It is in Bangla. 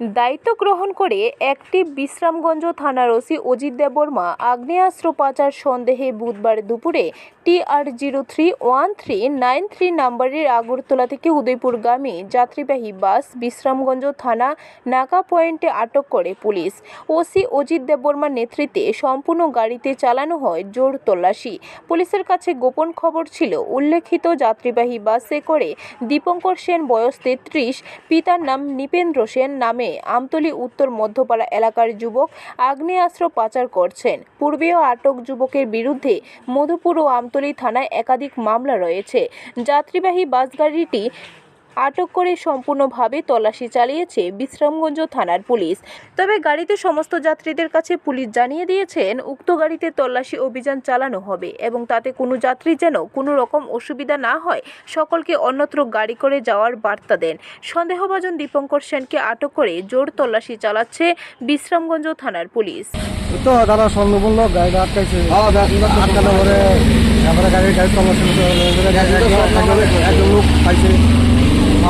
দায়িত্ব গ্রহণ করে একটি বিশ্রামগঞ্জ থানার ওসি অজিত দেববর্মা আগ্নেয়াস্ত্র পাচার সন্দেহে বুধবার দুপুরে TR zero three one three nine three নাম্বারের আগরতলা থেকে উদয়পুরগামী যাত্রীবাহী বাস বিশ্রামগঞ্জ থানা নাকা পয়েন্টে আটক করে পুলিশ। ওসি অজিত দেববর্মার নেতৃত্বে সম্পূর্ণ গাড়িতে চালানো হয় জোর তল্লাশি। পুলিশের কাছে গোপন খবর ছিল, উল্লেখিত যাত্রীবাহী বাসে করে দীপঙ্কর সেন বয়স তেত্রিশ, পিতার নাম নিপেন্দ্র সেন নামে আমতলী উত্তর মধ্যপাড়া এলাকার যুবক আগ্নেয়াস্ত্র পাচার করছেন। পূর্বেও আটক যুবকের বিরুদ্ধে মধুপুর ও আমতলী থানায় একাধিক মামলা রয়েছে। যাত্রীবাহী বাস গাড়িটি আটক করে সম্পূর্ণভাবে তল্লাশি চালিয়েছে বিশ্রামগঞ্জ থানার পুলিশ। তবে গাড়িতে সমস্ত যাত্রীদের কাছে পুলিশ জানিয়ে দিয়েছেন উক্ত গাড়িতে তল্লাশি অভিযান চালানো হবে এবং তাতে কোনো যাত্রী যেন কোনো রকম অসুবিধা না হয় সকলকে অন্যত্র গাড়ি করে যাওয়ার বার্তা দেন। সন্দেহভাজন দীপঙ্কর সেনকে আটক করে জোর তল্লাশি চালাচ্ছে বিশ্রামগঞ্জ থানার পুলিশ। তো বলল গাড়িটা আটকাইছে। আটকানোর পরে তারপরে গাড়ি গাড়ি তল্লাশি করতে হলো। এবারে গাড়ি- একজন- একজন লোক পাইছে